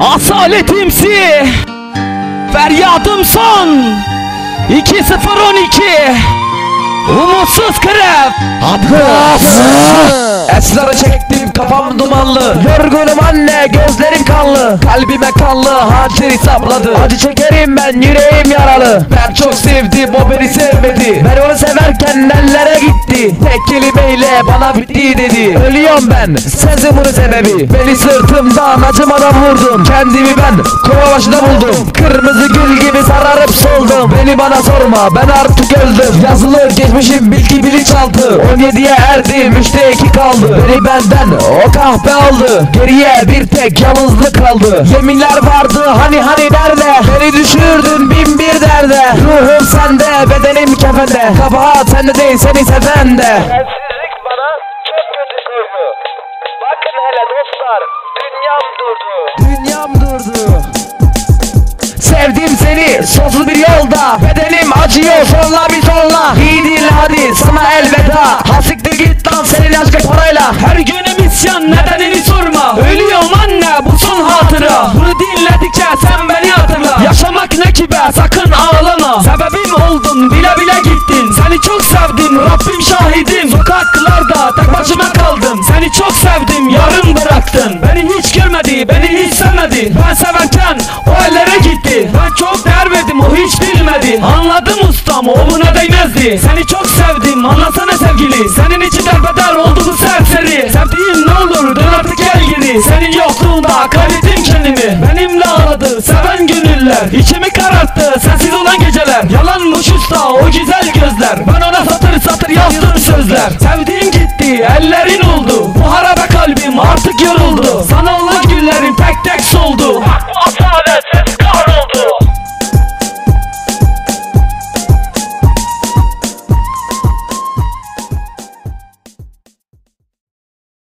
Asaletimsi Feryadım son. 2012 Umutsuz krep Esrarı çektim kafam dumanlı Yorgunum anne gözlerim kanlı. Kalbime kanlı hançeri sapladı. Acı çekerim ben yüreğim yaralı. Ben çok sevdim o beni sevmedi. Ben onu severken ellere gitti. Tek kelimeyle bana bitti dedi. Ölüyorum ben sensin bunun sebebi. Beni sırtımdan acımadan vurdun. Kendimi ben kova başında buldum. Kırmızı gül gibi sararıp soldum. Beni bana sorma ben artık öldüm. Yazılı geçmişim bilgi bilinçaltı 17'ye erdim 3'te 2 kaldı. Beni benden o kahpe aldı. Geriye bir tek yalnızlık kaldı. Yeminler vardı hani hani nerede Beni düşürdün bin bir derde. Ruhum sende bedenim kefende. Kabahat sende değil seni seven de. Sensizlik bana çok kötü koydu. Bakın hele dostlar, dünyam durdu. Dünyam durdu. Sevdim seni sonsuz bir yolda. Bedenim acıyor sonra bir sonra İyi değil hadi sana elveda. Hasiktir git lan senin aşkı parayla Her günüm isyan nedenini sorma. Ölüyorum anne bu son hatıra. Bunu dinledikçe sen beni hatırla. Yaşamak ne ki be sakın ağlama. Sebebim oldun bile bile gittin. Seni çok sevdim Rabbim şahidim. Sokaklarda tek başıma kaldım. Seni çok sevdim yarım bıraktın. Beni hiç görmedi beni hiç sevmedi. Ben severken o ellere gitti. Ben çok değer verdim o hiç bilmedi. Anladım ustam o buna değmezdi. Seni çok sevdim anlasana sevgili. Senin için derbeder oldu bu serseri. Sevdiğim senin yokluğunda kaybettim kendimi. Benimle ağladı seven gönüller. İçimi kararttı sensiz olan geceler. Yalanmış usta o güzel gözler. Ben ona satır satır yazdım sözler. Sevdiğim gitti ellerin oldu. Bu harabe kalbim artık yoruldu. Sana olan günlerim tek tek soldu.